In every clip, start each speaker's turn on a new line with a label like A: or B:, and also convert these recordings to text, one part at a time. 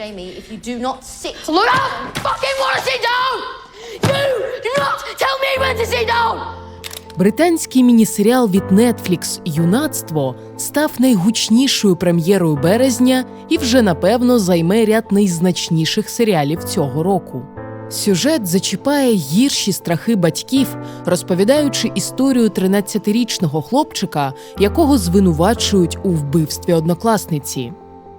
A: Jamie, if you do not sit.
B: Look, I fucking want to sit down! You do not tell me when to sit down!
C: Британський мінісеріал від Netflix Юнацтво став найгучнішою прем'єрою березня і вже напевно займе ряд найзначніших серіалів цього року. Сюжет зачіпає гірші страхи батьків, розповідаючи історію 13-річного хлопчика, якого звинувачують у вбивстві однокласниці.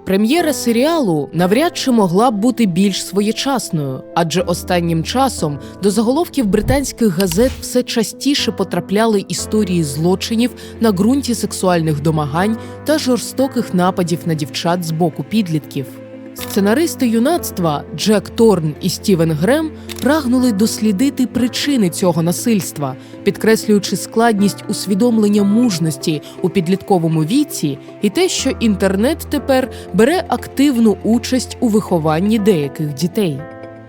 C: Прем'єра серіалу навряд чи могла б бути більш своєчасною, адже останнім часом до заголовків британських газет все частіше потрапляли історії злочинів на ґрунті сексуальних домагань та жорстоких нападів на дівчат з боку підлітків. Сценаристи юнацтва Джек Торн і Стівен Грем прагнули дослідити причини цього насильства, підкреслюючи складність усвідомлення мужності у підлітковому віці і те, що інтернет тепер бере активну участь у вихованні деяких дітей.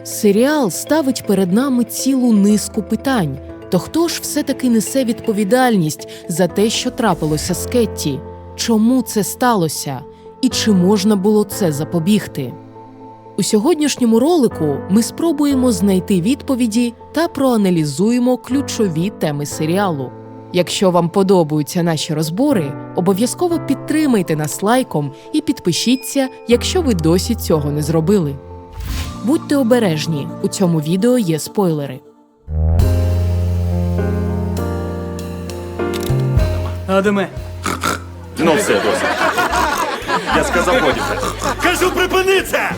C: Серіал ставить перед нами цілу низку питань. То хто ж все-таки несе відповідальність за те, що трапилося з Кетті? Чому це сталося? І чи можна було це запобігти? У сьогоднішньому ролику ми спробуємо знайти відповіді та проаналізуємо ключові теми серіалу. Якщо вам подобаються наші розбори, обов'язково підтримайте нас лайком і підпишіться, якщо ви досі цього не зробили. Будьте обережні, у цьому відео є спойлери.
D: Адаме,
E: Ну все, досить. Я сказав годі. Кажу, припини це!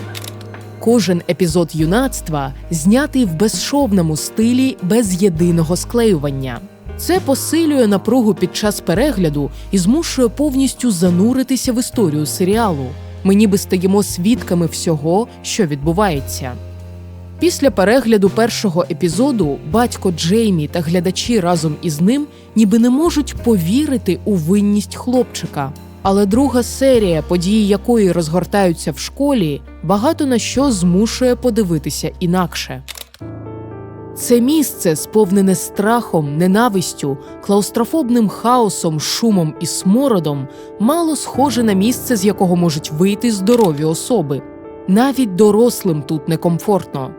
C: Кожен епізод юнацтва знятий в безшовному стилі без єдиного склеювання. Це посилює напругу під час перегляду і змушує повністю зануритися в історію серіалу. Ми ніби стаємо свідками всього, що відбувається. Після перегляду першого епізоду батько Джеймі та глядачі разом із ним ніби не можуть повірити у винність хлопчика. Але друга серія, події якої розгортаються в школі, багато на що змушує подивитися інакше. Це місце, сповнене страхом, ненавистю, клаустрофобним хаосом, шумом і смородом, мало схоже на місце, з якого можуть вийти здорові особи. Навіть дорослим тут некомфортно.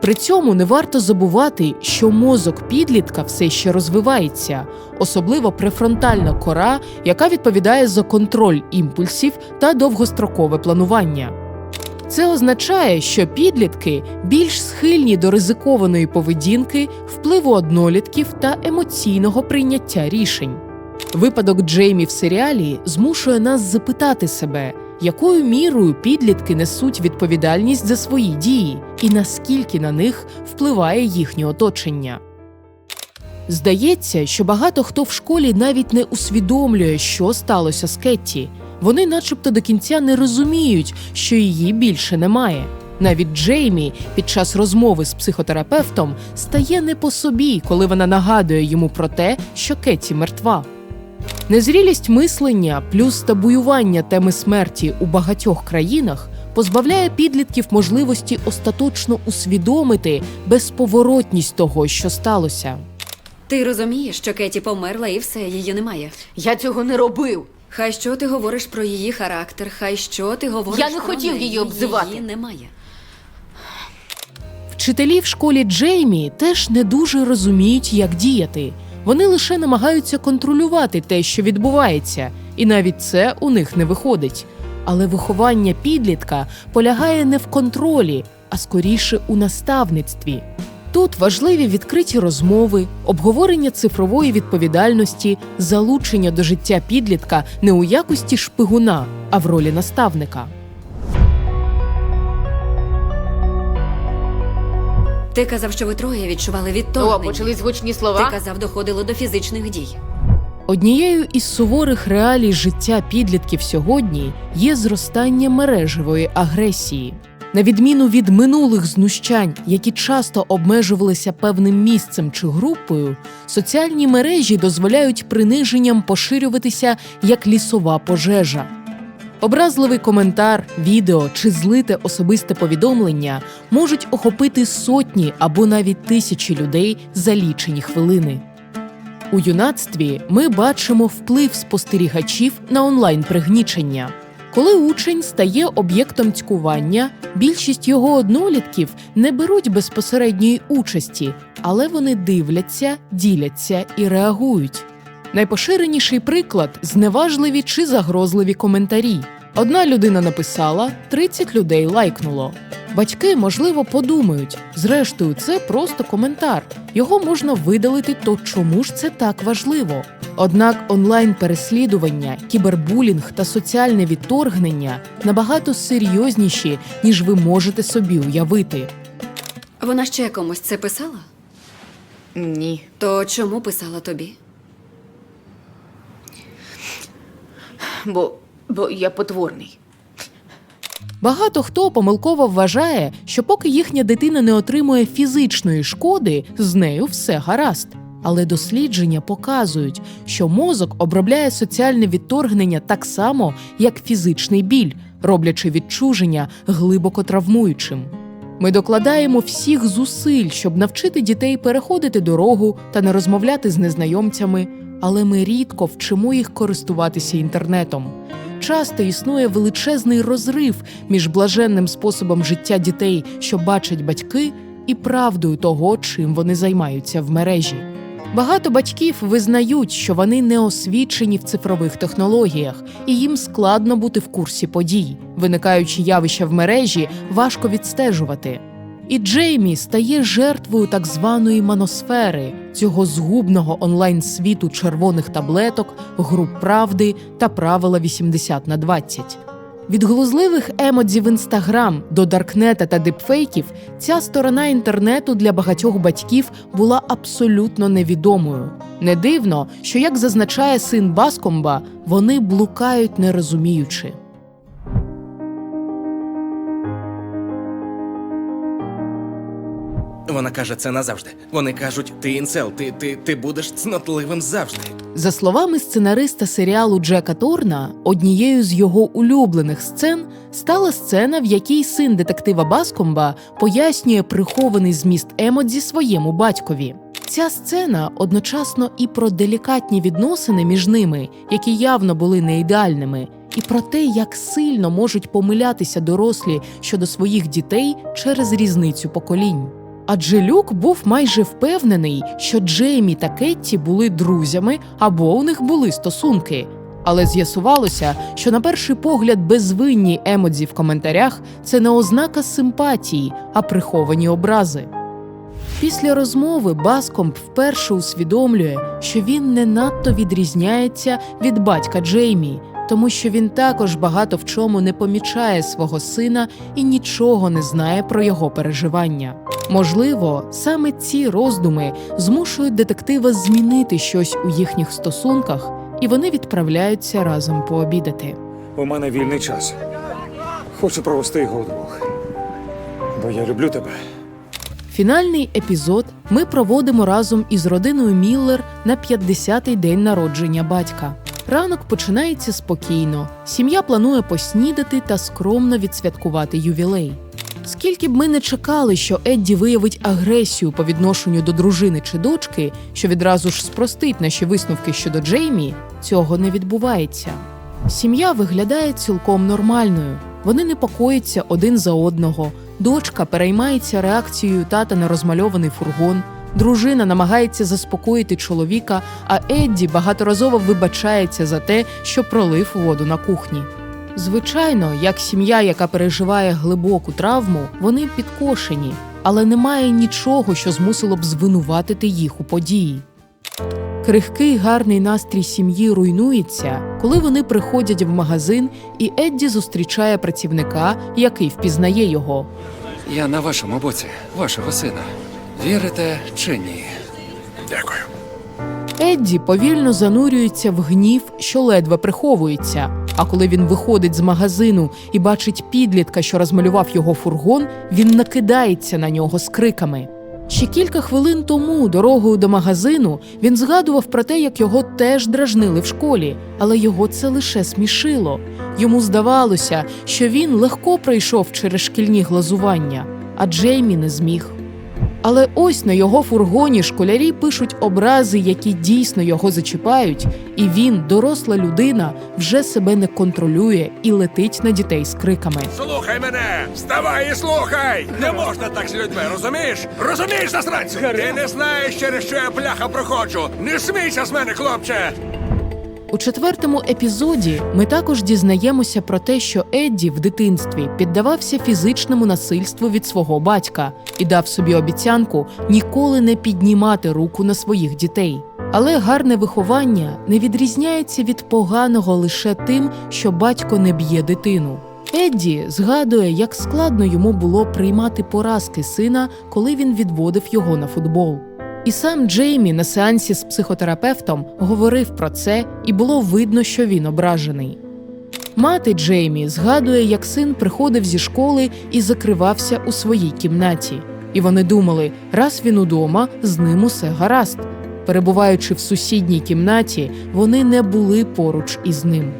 C: При цьому не варто забувати, що мозок підлітка все ще розвивається, особливо префронтальна кора, яка відповідає за контроль імпульсів та довгострокове планування. Це означає, що підлітки більш схильні до ризикованої поведінки, впливу однолітків та емоційного прийняття рішень. Випадок Джеймі в серіалі змушує нас запитати себе, якою мірою підлітки несуть відповідальність за свої дії і наскільки на них впливає їхнє оточення. Здається, що багато хто в школі навіть не усвідомлює, що сталося з Кетті. Вони, начебто, до кінця не розуміють, що її більше немає. Навіть Джеймі під час розмови з психотерапевтом стає не по собі, коли вона нагадує йому про те, що Кетті мертва. Незрілість мислення плюс табуювання теми смерті у багатьох країнах позбавляє підлітків можливості остаточно усвідомити безповоротність того, що сталося.
F: Ти розумієш, що Кеті померла і все, її немає.
B: Я цього не робив.
F: Хай що ти говориш про її характер, хай що ти говориш
B: Я не
F: про
B: хотів
F: неї,
B: її обзивати.
F: Її немає.
C: Вчителі в школі Джеймі теж не дуже розуміють, як діяти. Вони лише намагаються контролювати те, що відбувається, і навіть це у них не виходить. Але виховання підлітка полягає не в контролі, а скоріше у наставництві. Тут важливі відкриті розмови, обговорення цифрової відповідальності, залучення до життя підлітка не у якості шпигуна, а в ролі наставника.
F: Ти казав, що ви троє відчували відторгнення.
B: О, почались гучні
F: Ти
B: слова.
F: казав, доходило до фізичних дій.
C: Однією із суворих реалій життя підлітків сьогодні є зростання мережевої агресії. На відміну від минулих знущань, які часто обмежувалися певним місцем чи групою, соціальні мережі дозволяють приниженням поширюватися як лісова пожежа. Образливий коментар, відео чи злите особисте повідомлення можуть охопити сотні або навіть тисячі людей за лічені хвилини. У юнацтві ми бачимо вплив спостерігачів на онлайн пригнічення. Коли учень стає об'єктом цькування, більшість його однолітків не беруть безпосередньої участі, але вони дивляться, діляться і реагують. Найпоширеніший приклад зневажливі чи загрозливі коментарі. Одна людина написала, 30 людей лайкнуло. Батьки, можливо, подумають: зрештою, це просто коментар. Його можна видалити, то чому ж це так важливо? Однак онлайн-переслідування, кібербулінг та соціальне відторгнення набагато серйозніші, ніж ви можете собі уявити.
F: Вона ще комусь це писала?
A: Ні.
F: То чому писала тобі?
A: Бо, бо я потворний.
C: Багато хто помилково вважає, що поки їхня дитина не отримує фізичної шкоди, з нею все гаразд. Але дослідження показують, що мозок обробляє соціальне відторгнення так само, як фізичний біль, роблячи відчуження глибоко травмуючим. Ми докладаємо всіх зусиль, щоб навчити дітей переходити дорогу та не розмовляти з незнайомцями, але ми рідко вчимо їх користуватися інтернетом. Часто існує величезний розрив між блаженним способом життя дітей, що бачать батьки, і правдою того, чим вони займаються в мережі. Багато батьків визнають, що вони не освічені в цифрових технологіях, і їм складно бути в курсі подій. Виникаючі явища в мережі важко відстежувати. І Джеймі стає жертвою так званої маносфери, цього згубного онлайн-світу червоних таблеток, груп правди та правила 80 на 20. Від глузливих емодзів інстаграм до даркнета та дипфейків ця сторона інтернету для багатьох батьків була абсолютно невідомою. Не дивно, що, як зазначає син Баскомба, вони блукають не розуміючи.
D: Вона каже це назавжди. Вони кажуть, ти інцел, ти, ти, ти будеш цнотливим завжди.
C: За словами сценариста серіалу Джека Торна, однією з його улюблених сцен стала сцена, в якій син детектива Баскомба пояснює прихований зміст емодзі своєму батькові. Ця сцена одночасно і про делікатні відносини між ними, які явно були не ідеальними, і про те, як сильно можуть помилятися дорослі щодо своїх дітей через різницю поколінь. Адже Люк був майже впевнений, що Джеймі та Кетті були друзями або у них були стосунки. Але з'ясувалося, що на перший погляд безвинні емодзі в коментарях це не ознака симпатії, а приховані образи. Після розмови Баскомб вперше усвідомлює, що він не надто відрізняється від батька Джеймі, тому що він також багато в чому не помічає свого сина і нічого не знає про його переживання. Можливо, саме ці роздуми змушують детектива змінити щось у їхніх стосунках, і вони відправляються разом пообідати.
G: У мене вільний час. Хочу провести його вдвох. Бо я люблю тебе.
C: Фінальний епізод ми проводимо разом із родиною Міллер на 50-й день народження батька. Ранок починається спокійно. Сім'я планує поснідати та скромно відсвяткувати ювілей. Скільки б ми не чекали, що Едді виявить агресію по відношенню до дружини чи дочки, що відразу ж спростить наші висновки щодо Джеймі, цього не відбувається. Сім'я виглядає цілком нормальною. Вони непокоїться один за одного. Дочка переймається реакцією тата на розмальований фургон. Дружина намагається заспокоїти чоловіка, а Едді багаторазово вибачається за те, що пролив воду на кухні. Звичайно, як сім'я, яка переживає глибоку травму, вони підкошені, але немає нічого, що змусило б звинуватити їх у події. Крихкий гарний настрій сім'ї руйнується, коли вони приходять в магазин, і Едді зустрічає працівника, який впізнає його.
H: Я на вашому боці, вашого сина. Вірите чи ні?
D: Дякую.
C: Едді повільно занурюється в гнів, що ледве приховується. А коли він виходить з магазину і бачить підлітка, що розмалював його фургон, він накидається на нього з криками. Ще кілька хвилин тому, дорогою до магазину, він згадував про те, як його теж дражнили в школі, але його це лише смішило. Йому здавалося, що він легко пройшов через шкільні глазування, а Джеймі не зміг. Але ось на його фургоні школярі пишуть образи, які дійсно його зачіпають, і він, доросла людина, вже себе не контролює і летить на дітей з криками.
I: Слухай мене! Вставай і слухай! Не можна так з людьми, розумієш? Розумієш, засранцю? Ти не знаєш, через що я бляха проходжу! Не смійся з мене, хлопче!
C: У четвертому епізоді ми також дізнаємося про те, що Едді в дитинстві піддавався фізичному насильству від свого батька і дав собі обіцянку ніколи не піднімати руку на своїх дітей. Але гарне виховання не відрізняється від поганого лише тим, що батько не б'є дитину. Едді згадує, як складно йому було приймати поразки сина, коли він відводив його на футбол. І сам Джеймі на сеансі з психотерапевтом говорив про це, і було видно, що він ображений. Мати Джеймі згадує, як син приходив зі школи і закривався у своїй кімнаті. І вони думали, раз він удома, з ним усе гаразд. Перебуваючи в сусідній кімнаті, вони не були поруч із ним.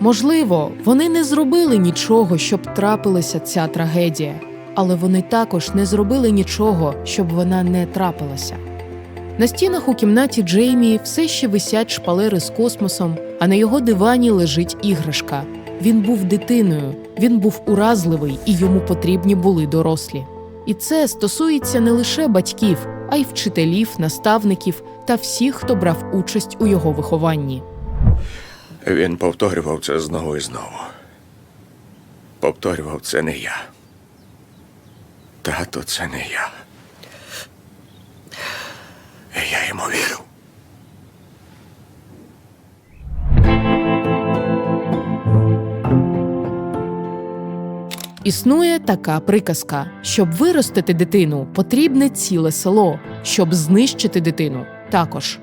C: Можливо, вони не зробили нічого, щоб трапилася ця трагедія, але вони також не зробили нічого, щоб вона не трапилася. На стінах у кімнаті Джеймі все ще висять шпалери з космосом, а на його дивані лежить іграшка. Він був дитиною, він був уразливий і йому потрібні були дорослі. І це стосується не лише батьків, а й вчителів, наставників та всіх, хто брав участь у його вихованні.
I: Він повторював це знову і знову. Повторював це не я. Тато, це не я. І я йому вірю.
C: Існує така приказка: щоб виростити дитину, потрібне ціле село, щоб знищити дитину також.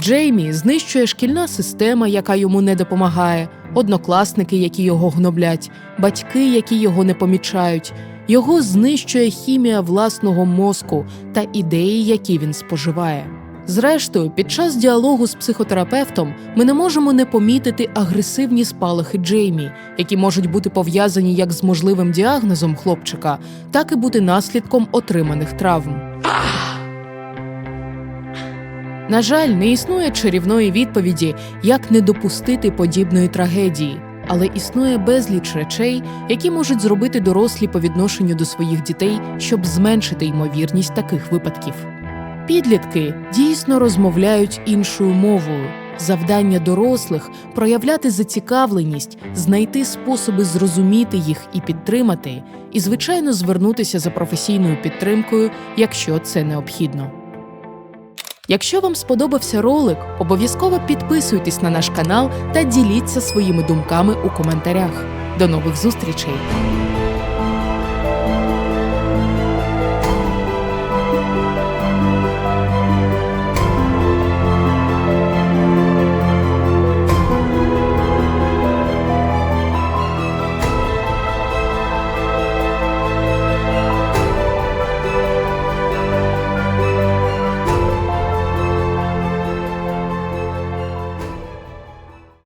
C: Джеймі знищує шкільна система, яка йому не допомагає, однокласники, які його гноблять, батьки, які його не помічають. Його знищує хімія власного мозку та ідеї, які він споживає. Зрештою, під час діалогу з психотерапевтом ми не можемо не помітити агресивні спалахи Джеймі, які можуть бути пов'язані як з можливим діагнозом хлопчика, так і бути наслідком отриманих травм. На жаль, не існує чарівної відповіді, як не допустити подібної трагедії, але існує безліч речей, які можуть зробити дорослі по відношенню до своїх дітей, щоб зменшити ймовірність таких випадків. Підлітки дійсно розмовляють іншою мовою. Завдання дорослих проявляти зацікавленість, знайти способи зрозуміти їх і підтримати, і, звичайно, звернутися за професійною підтримкою, якщо це необхідно. Якщо вам сподобався ролик, обов'язково підписуйтесь на наш канал та діліться своїми думками у коментарях. До нових зустрічей!